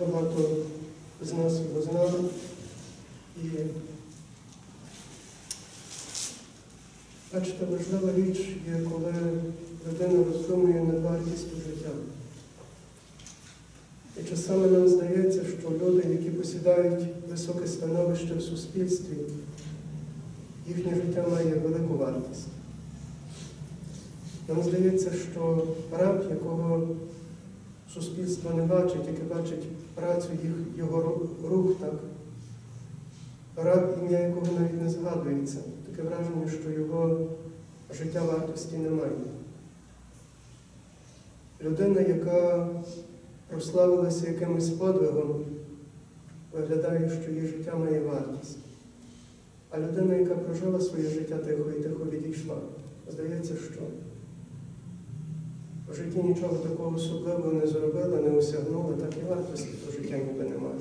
багато з нас його знали. І бачите, важлива річ є, коли людина роздумує над вартістю життя. І часами нам здається, що люди, які посідають високе становище в суспільстві, їхнє життя має велику вартість. Нам здається, що раб, якого суспільство не бачить, яке бачить працю їх, його ру- рук, так, раб, ім'я якого навіть не згадується, таке враження, що його життя вартості немає. Людина, яка прославилася якимось подвигом, виглядає, що її життя має вартість. А людина, яка прожила своє життя тихо і тихо відійшла, здається, що в житті нічого такого особливого не зробила, не осягнула, так і вартості то життя ніби немає.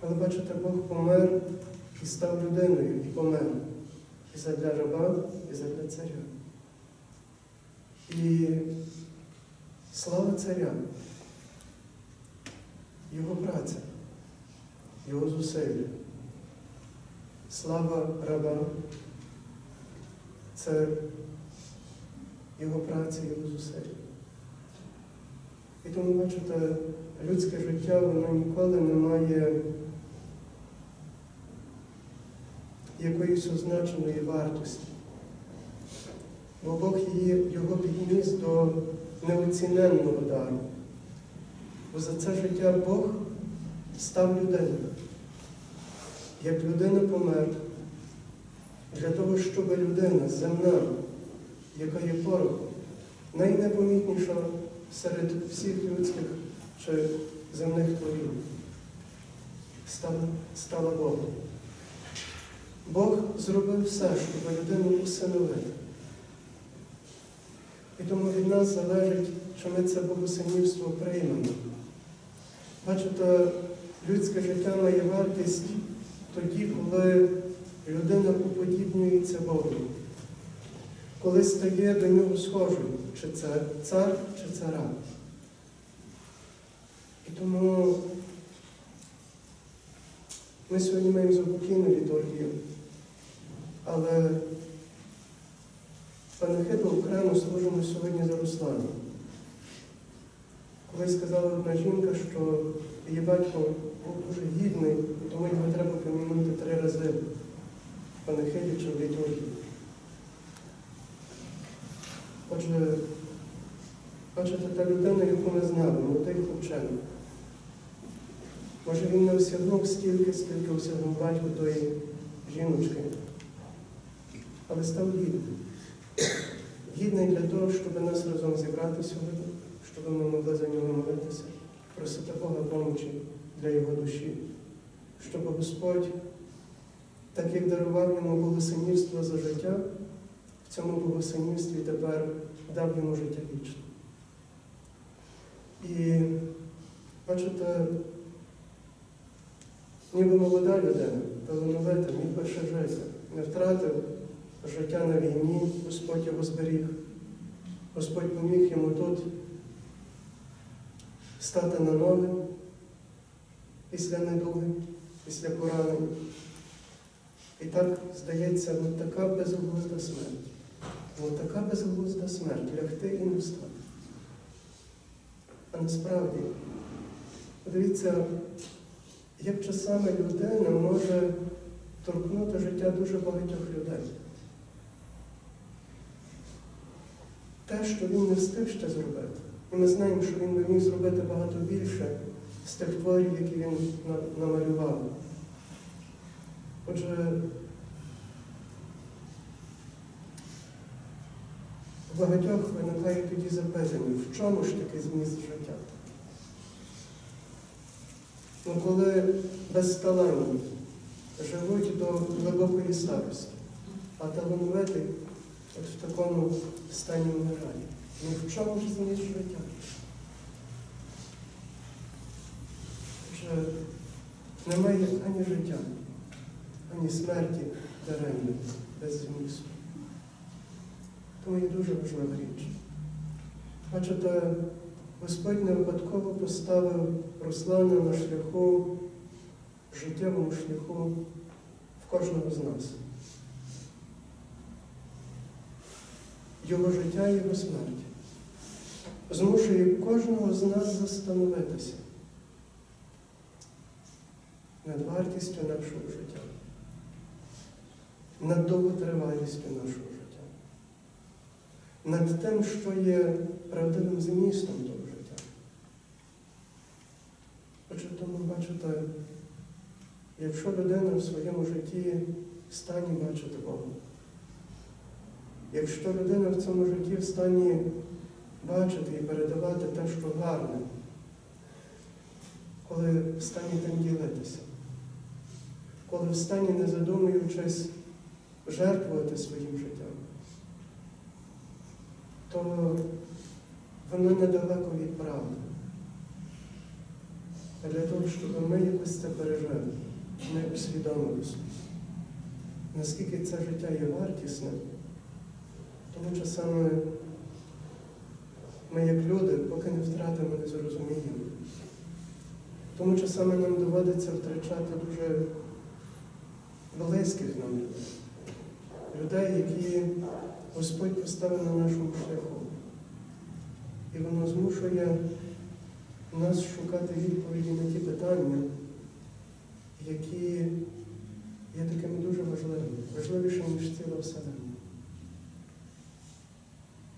Але бачите, Бог помер і став людиною, і помер. І задля раба, і задля царя. І слава царя, його праця, його зусилля. Слава раба це його праця, його зусилля. І тому, бачите, людське життя, воно ніколи не має якоїсь означеної вартості. Бо Бог її, його підніс до неоціненного дару. Бо за це життя Бог став людиною. Як людина помер, для того, щоб людина земна, яка є порохом, найнепомітніша серед всіх людських чи земних творів, стала, стала Богом. Бог зробив все, щоб людину усиновити. І тому від нас залежить, чи ми це богосинівство приймемо. Бачите, людське життя має вартість тоді, коли людина уподібнюється Богу, коли стає до нього схожою, чи це цар, чи це раб. І тому ми сьогодні маємо заупокійну літургію, але панахиду окремо служимо сьогодні за Русланом. Колись сказала одна жінка, що її батько був дуже гідний, тому його треба помінути три рази в панахиді чи в літургії. Отже, бачите, та людина, яку ми знали, молодий хлопчина. Може він не осягнув стільки, скільки осягнув батько тої жіночки, але став гідним. Гідний для того, щоб нас разом зібрати сьогодні, щоб ми могли за нього молитися, просити Бога помочі для його душі, щоб Господь, так як дарував йому богосинівство за життя, в цьому богосинівстві тепер дав йому життя вічне. І бачите, ніби молода людина, талановита, міг би ще жити, не втратив життя на війні, Господь його зберіг. Господь поміг йому тут стати на ноги після недуги, після поранень. І так, здається, от така безглузда смерть. От така безглузда смерть лягти і не встати. А насправді, подивіться, як часами людина може торкнути життя дуже багатьох людей. Те, що він не встиг ще зробити. І ми знаємо, що він би міг зробити багато більше з тих творів, які він намалював. Отже, у багатьох виникає тоді запитання, в чому ж таки зміст життя? Ну, коли безталанні живуть до глибокої старості, а талановитий от в такому стані вмирає. Ну в чому ж зміст життя? Вже немає ані життя, ані смерті, даремне, без змісту. Тому є дуже важлива річ. Бачите, Господь не випадково поставив Руслана на шляху, життєвому шляху в кожного з нас. Його життя і його смерть змушує кожного з нас застановитися над вартістю нашого життя, над довготривалістю нашого життя, над тим, що є правдивим змістом того життя. Отже, тому бачите, якщо людина в своєму житті в стані бачити Бога, якщо людина в цьому житті в стані бачити і передавати те, що гарне, коли в стані тим ділитися, коли в стані, не задумуючись, жертвувати своїм життям, то воно недалеко від правди. А для того, щоб ми якось це пережили, ми усвідомили собі, наскільки це життя є вартісне, тому часами ми, як люди, поки не втратимо, не зрозуміємо. Тому часами нам доводиться втрачати дуже близьких нам людей. Людей, які Господь поставив на нашому шляху. І воно змушує нас шукати відповіді на ті питання, які є такими дуже важливими, важливішими, ніж ціла вселенна.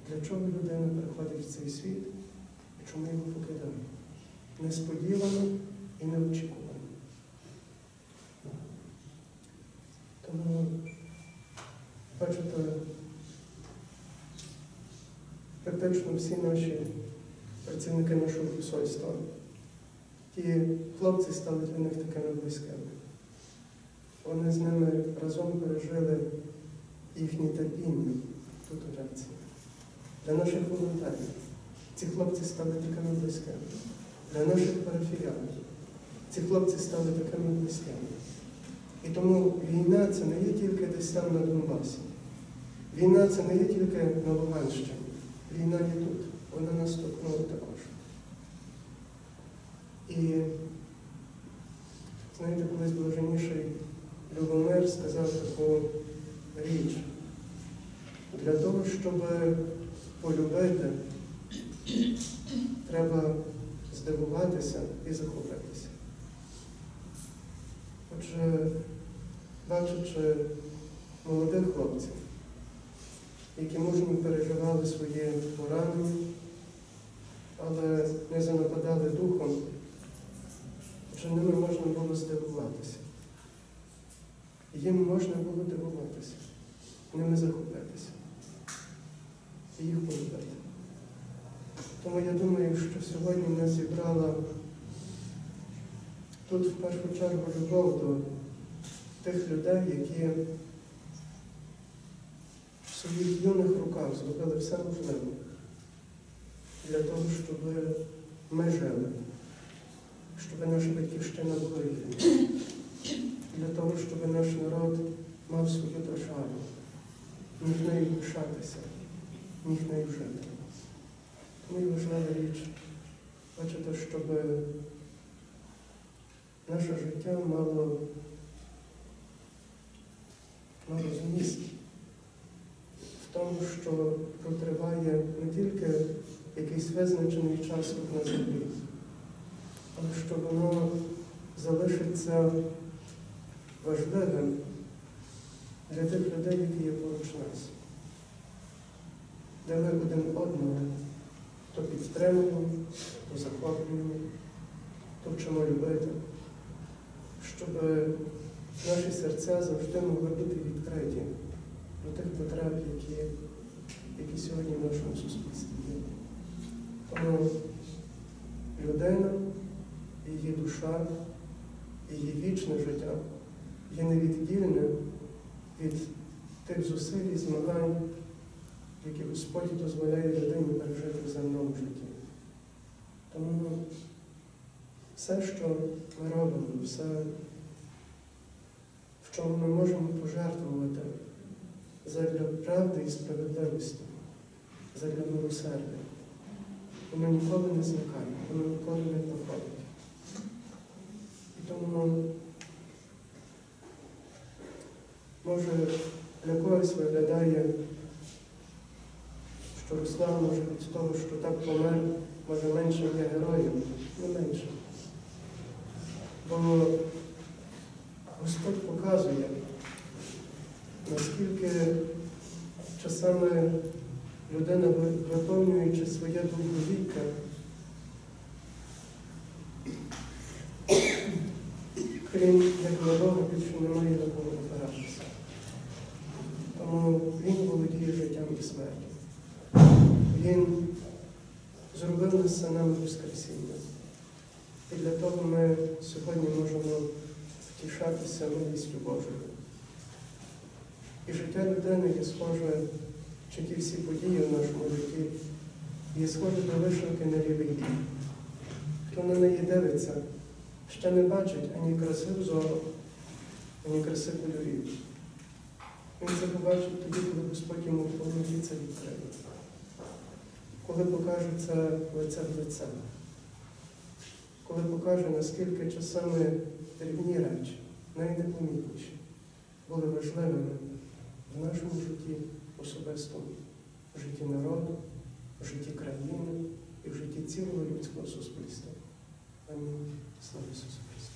Для чого людина приходить в цей світ і чому його покидає? Несподівано і неочікувано. Тому, бачите, практично всі наші працівники нашого посольства, ті хлопці стали для них такими близькими. Вони з ними разом пережили їхнє терпіння тут у Греції. Для наших волонтерів ці хлопці стали такими близькими. Для наших парафіян ці хлопці стали такими близькими. І тому війна це не є тільки десь там на Донбасі. Війна це не є тільки на Луганщині. Війна є тут. Вона нас торкнула також. І знаєте, колись блаженніший Любомир сказав таку річ. Для того, щоб полюбити, треба здивуватися і захопитися. Отже, бачачи молодих хлопців, які мужньо переживали свої поранення, але не занападали духом, отже, ними можна було здивуватися. Їм можна було дивуватися, ними захопитися і їх полюбити. Тому я думаю, що сьогодні нас зібрала тут в першу чергу любов до тих людей, які своїх юних руках зробили все можливе для того, щоб ми жили, щоб наша батьківщина була вільна, для того, щоб наш народ мав свою державу, міг нею пишатися, міг нею жити. Тому і важлива річ, бачите, щоб наше життя мало, мало зміст тому, що протриває не тільки якийсь визначений час тут на землі, але що воно залишиться важливим для тих людей, які є поруч нас, де ми один одного то підтримуємо, то захоплюємо, то вчимо любити, щоб наші серця завжди могли бути відкриті до тих потреб, які, які сьогодні в нашому суспільстві є. Тому людина, її душа, її вічне життя є невіддільним від тих зусиль і змагань, які Господь дозволяє людині пережити в земному житті. Тому все, що ми робимо, все, в чому ми можемо пожертвувати, задля правди і справедливості, задля милосердя. Воно ніколи не зникає, воно ніколи не проходить. І тому, може, для когось виглядає, що Руслан може від того, що так помер, може менше є героєм, не менше. Бо Господь показує, наскільки часами людина, виповнюючи своє довговіччя, крім як на Бога, більше немає до кого опиратися. Тому Він володіє життям і смертю. Він зробив нас синами Воскресіння. І для того ми сьогодні можемо втішатися милістю Божою. І життя людини є схоже, чи ті всі події в нашому житті, є схоже до вишивки на лівий. Хто на неї дивиться, ще не бачить ані краси взору, ані краси кольорів. Він це побачить тоді, коли Господь йому в це відкриє. Коли покаже це лице в лице. Коли покаже, наскільки часами дрібні речі, найнепомітніші, були важливими в нашому житті особистому, в житті народу, в житті країни і в житті цілого людського суспільства. Амінь. Слава Ісусу Христу!